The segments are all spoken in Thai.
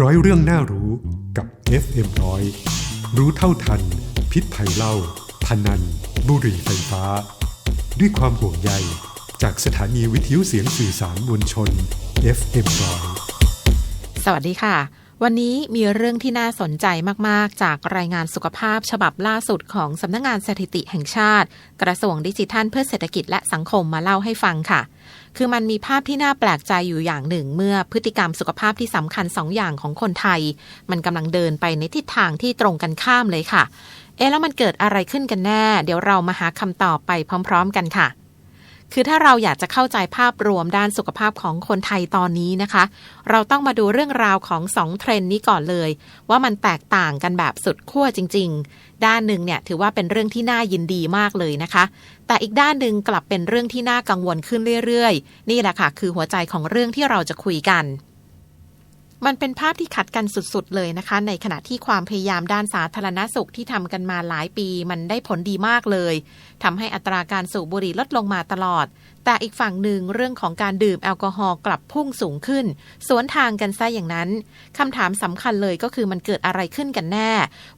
ร้อยเรื่องน่ารู้กับ FM ร้อยรู้เท่าทัน พิษภัยเล่า พนัน บุหรี่ไฟฟ้า ด้วยความห่วงใยจากสถานีวิทยุเสียงสื่อสารมวลชน FM ร้อยสวัสดีค่ะ วันนี้มีเรื่องที่น่าสนใจมาก ๆ จากรายงานสุขภาพฉบับล่าสุดของสำนักงงานสถิติแห่งชาติ กระทรวงดิจิทัลเพื่อเศรษฐกิจและสังคมมาเล่าให้ฟังค่ะ คือมันมีภาพที่น่าแปลกใจอยู่อย่างหนึ่ง เมื่อพฤติกรรมสุขภาพที่สำคัญสองอย่างของคนไทย มันกำลังเดินไปในทิศทางที่ตรงกันข้ามเลยค่ะ เอ๊แล้วมันเกิดอะไรขึ้นกันแน่ เดี๋ยวเรามาหาคำตอบไปพร้อม ๆ กันค่ะ คือถ้าเราอยากจะเข้าใจภาพรวมด้านสุขภาพของคนไทยตอนนี้นะคะ เราต้องมาดูเรื่องราวของสองเทรนด์นี้ก่อนเลย ว่ามันแตกต่างกันแบบสุดขั้วจริง ๆ ด้านหนึ่งเนี่ยถือว่าเป็นเรื่องที่น่ายินดีมากเลยนะคะ แต่อีกด้านหนึ่งกลับเป็นเรื่องที่น่ากังวลขึ้นเรื่อยๆ นี่แหละค่ะคือหัวใจของเรื่องที่เราจะคุยกัน มันเป็นภาพที่ขัดกันสุดๆเลยนะคะ ในขณะที่ความพยายามด้านสาธารณสุขที่ทำกันมาหลายปี มันได้ผลดีมากเลยทำให้อัตราการสูบบุหรี่ลดลงมาตลอด แต่อีกฝั่งหนึ่งเรื่องของการดื่มแอลกอฮอล์กลับพุ่งสูงขึ้น สวนทางกันซะอย่างนั้นคำถามสำคัญเลยก็คือมันเกิดอะไรขึ้นกันแน่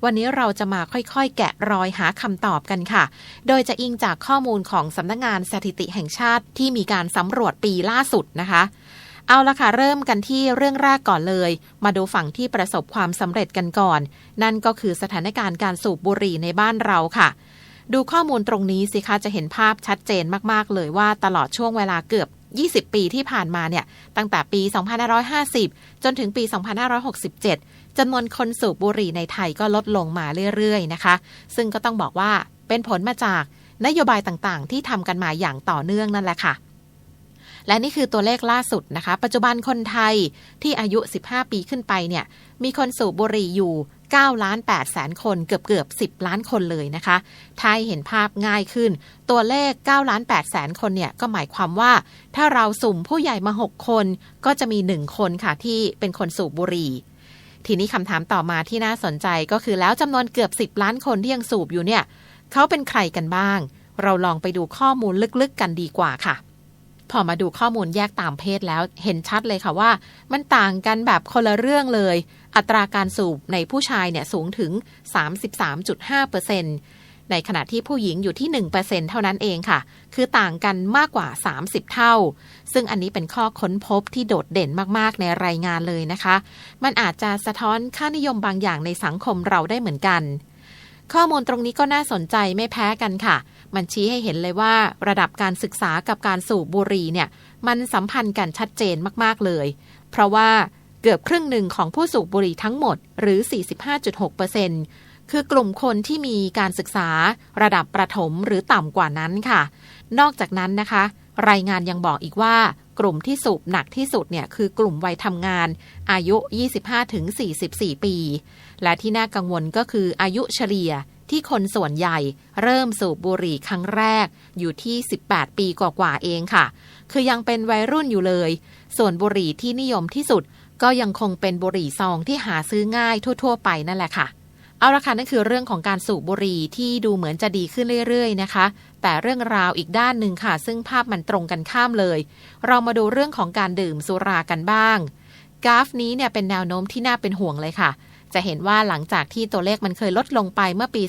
วันนี้เราจะมาค่อยๆ แกะรอยหาคำตอบกันค่ะ โดยจะอิงจากข้อมูลของสำนักงงานสถิติแห่งชาติที่มีการสำรวจปีล่าสุดนะคะ เอาละค่ะ เริ่มกันที่เรื่องแรกก่อนเลย มาดูฝั่งที่ประสบความสำเร็จกันก่อน นั่นก็คือสถานการณ์การสูบบุหรี่ในบ้านเราค่ะ ดูข้อมูลตรงนี้สิคะจะเห็นภาพชัดเจนมากๆ เลยว่าตลอดช่วงเวลาเกือบ 20 ปีที่ผ่านมาเนี่ย ตั้งแต่ปี 2550 จนถึงปี 2567จำนวนคนสูบบุหรี่ในไทยก็ลดลงมาเรื่อยๆนะคะ ซึ่งก็ต้องบอกว่าเป็นผลมาจากนโยบายต่างๆ ที่ทำกันมาอย่างต่อเนื่องนั่นแหละค่ะ และนี่คือตัวเลขล่าสุดนะคะ ปัจจุบันคนไทยที่อายุ 15 ปีขึ้นไปเนี่ย มีคนสูบบุหรี่อยู่9ล้าน8แสนคนเกือบเกือบ 10 ล้านคนเลยนะคะ ถ้าเห็นภาพง่ายขึ้น ตัวเลข9ล้าน8แสนคนเนี่ย ก็หมายความว่า ถ้าเราสุ่มผู้ใหญ่มา 6 คน ก็จะมี 1 คนค่ะที่เป็นคนสูบบุหรี่ ทีนี้คำถามต่อมาที่น่าสนใจก็คือแล้วจำนวนเกือบ 10 ล้านคนที่ยังสูบอยู่เนี่ย เขาเป็นใครกันบ้าง เราลองไปดูข้อมูลลึกๆกันดีกว่าค่ะ พอมาดูข้อมูลแยกตามเพศแล้วเห็นชัดเลยค่ะว่า มันต่างกันแบบคนละเรื่องเลย อัตราการสูบในผู้ชายเนี่ยสูงถึง 33.5%ในขณะที่ผู้หญิงอยู่ที่ 1%เท่านั้นเองค่ะ คือต่างกันมากกว่า 30 เท่า ซึ่งอันนี้เป็นข้อค้นพบที่โดดเด่นมากๆในรายงานเลยนะคะ มันอาจจะสะท้อนค่านิยมบางอย่างในสังคมเราได้เหมือนกัน ข้อมูลตรงนี้ก็น่าสนใจไม่แพ้กันค่ะ มันชี้ให้เห็นเลยว่า ระดับการศึกษากับการสูบบุหรี่เนี่ยมันสัมพันธ์กันชัดเจนมาก ๆ เลย เพราะว่าเกือบครึ่งหนึ่งของผู้สูบบุหรี่ทั้งหมดหรือ 45.6%คือกลุ่มคนที่มีการศึกษาระดับประถมหรือต่ำกว่านั้นค่ะ นอกจากนั้นนะคะ รายงานยังบอกอีกว่ากลุ่มที่สูบหนักที่สุดเนี่ยคือกลุ่มวัยทำงาน อายุ 25-44 ปี และที่น่ากังวลก็คืออายุเฉลี่ย ที่คนส่วนใหญ่เริ่มสูบบุหรี่ครั้งแรกอยู่ที่ 18 ปีกว่าๆเองค่ะ คือยังเป็นวัยรุ่นอยู่เลย ส่วนบุหรี่ที่นิยมที่สุด ก็ยังคงเป็นบุหรี่ซองที่หาซื้อง่ายทั่ว ๆ ไปนั่นแหละค่ะเอาละค่ะนั่นคือเรื่องของการสูบบุหรี่ที่ดูเหมือนจะดีขึ้นเรื่อยๆนะคะ แต่เรื่องราวอีกด้านหนึ่งค่ะ ซึ่งภาพมันตรงกันข้ามเลย เรามาดูเรื่องของการดื่มสุรากันบ้าง กราฟนี้เนี่ยเป็นแนวโน้มที่น่าเป็นห่วงเลยค่ะ จะเห็นว่าหลังจากที่ตัวเลขมันเคยลดลงไปเมื่อปี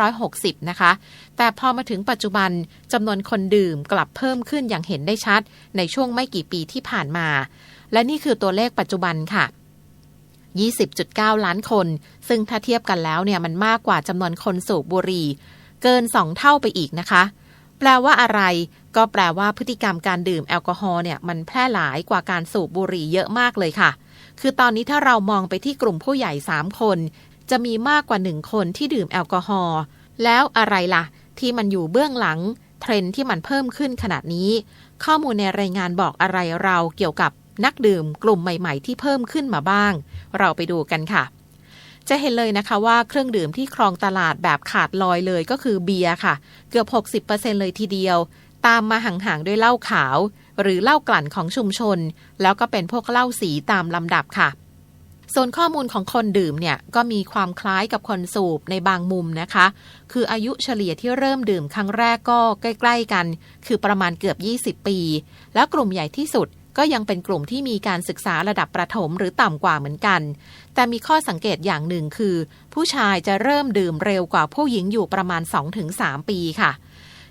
2560 นะคะ แต่พอมาถึงปัจจุบันจำนวนคนดื่มกลับเพิ่มขึ้นอย่างเห็นได้ชัด ในช่วงไม่กี่ปีที่ผ่านมา และนี่คือตัวเลขปัจจุบันค่ะ20.9 ล้านคน ซึ่งถ้าเทียบกันแล้วเนี่ยมันมากกว่าจำนวนคนสูบบุหรี่ เกิน 2 เท่าไปอีกนะคะ แปลว่าอะไร ก็แปลว่าพฤติกรรมการดื่มแอลกอฮอล์เนี่ยมันแพร่หลายกว่าการสูบบุหรี่เยอะมากเลยค่ะ คือตอนนี้ถ้าเรามองไปที่กลุ่มผู้ใหญ่ 3 คน จะมีมากกว่า 1 คนที่ดื่มแอลกอฮอล์แล้วอะไรล่ะ ที่มันอยู่เบื้องหลัง เทรนที่มันเพิ่มขึ้นขนาดนี้ ข้อมูลในรายงานบอกอะไรเราเกี่ยวกับนักดื่มกลุ่มใหม่ ๆ ที่เพิ่มขึ้นมาบ้าง เราไปดูกันค่ะ จะเห็นเลยนะคะว่าเครื่องดื่มที่ครองตลาดแบบขาดลอยเลยก็คือเบียร์ค่ะ เกือบ 60%เลยทีเดียว ตามมาห่างๆด้วยเหล้าขาว หรือเหล้ากลั่นของชุมชน แล้วก็เป็นพวกเหล้าสีตามลำดับค่ะส่วนข้อมูลของคนดื่มเนี่ยก็มีความคล้ายกับคนสูบในบางมุมนะคะ คืออายุเฉลี่ยที่เริ่มดื่มครั้งแรกก็ใกล้ ๆ กัน คือประมาณเกือบ 20 ปี แล้วกลุ่มใหญ่ที่สุด ก็ยังเป็นกลุ่มที่มีการศึกษาระดับประถมหรือต่ำกว่าเหมือนกัน แต่มีข้อสังเกตอย่างหนึ่งคือ ผู้ชายจะเริ่มดื่มเร็วกว่าผู้หญิงอยู่ประมาณ 2-3 ปีค่ะ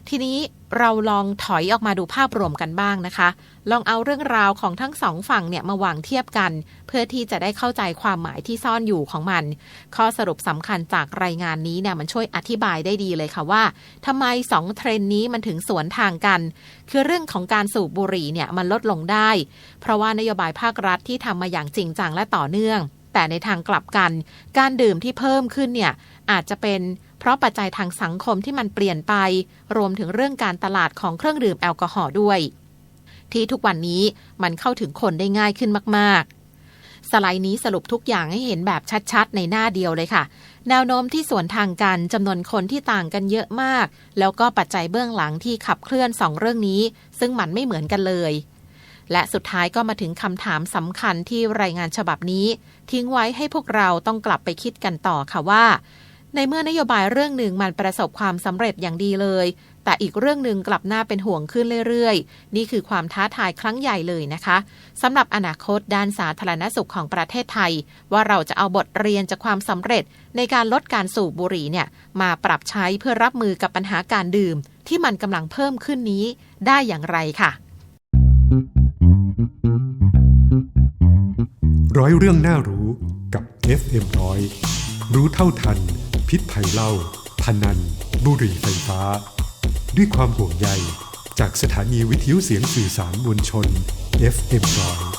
ทีนี้เราลองถอยออกมาดูภาพรวมกันบ้างนะคะ ลองเอาเรื่องราวของทั้งสองฝั่งเนี่ยมาวางเทียบกัน เพื่อที่จะได้เข้าใจความหมายที่ซ่อนอยู่ของมัน ข้อสรุปสำคัญจากรายงานนี้เนี่ยมันช่วยอธิบายได้ดีเลยค่ะว่าทำไมสองเทรนนี้มันถึงสวนทางกัน คือเรื่องของการสูบบุหรี่เนี่ยมันลดลงได้ เพราะว่านโยบายภาครัฐที่ทำมาอย่างจริงจังและต่อเนื่อง แต่ในทางกลับกัน การดื่มที่เพิ่มขึ้นเนี่ยอาจจะเป็น เพราะปัจจัยทางสังคมที่มันเปลี่ยนไป รวมถึงเรื่องการตลาดของเครื่องดื่มแอลกอฮอล์ด้วย ที่ทุกวันนี้มันเข้าถึงคนได้ง่ายขึ้นมาก ๆ สไลด์นี้สรุปทุกอย่างให้เห็นแบบชัดๆ ในหน้าเดียวเลยค่ะ แนวโน้มที่สวนทางกันจำนวนคนที่ต่างกันเยอะมาก แล้วก็ปัจจัยเบื้องหลังที่ขับเคลื่อนสองเรื่องนี้ ซึ่งมันไม่เหมือนกันเลยและสุดท้ายก็มาถึงคำถามสำคัญที่รายงานฉบับนี้ ทิ้งไว้ให้พวกเราต้องกลับไปคิดกันต่อค่ะว่า ในเมื่อนโยบายเรื่องหนึ่งมันประสบความสำเร็จอย่างดีเลย แต่อีกเรื่องหนึ่งกลับน่าเป็นห่วงขึ้นเรื่อยๆ นี่คือความท้าทายครั้งใหญ่เลยนะคะสำหรับอนาคตด้านสาธารณสุขของประเทศไทย ว่าเราจะเอาบทเรียนจากความสำเร็จ ในการลดการสูบบุหรี่เนี่ยมาปรับใช้เพื่อรับมือกับปัญหาการดื่ม ที่มันกำลังเพิ่มขึ้นนี้ได้อย่างไรค่ะ ร้อยเรื่องน่ารู้กับ FM ร้อยรู้เท่าทัน พิษภัยเหล้าพนัน บุหรี่ไฟฟ้า ด้วยความห่วงใยจากสถานีวิทยุเสียงสื่อสารมวลชน FM ร้อย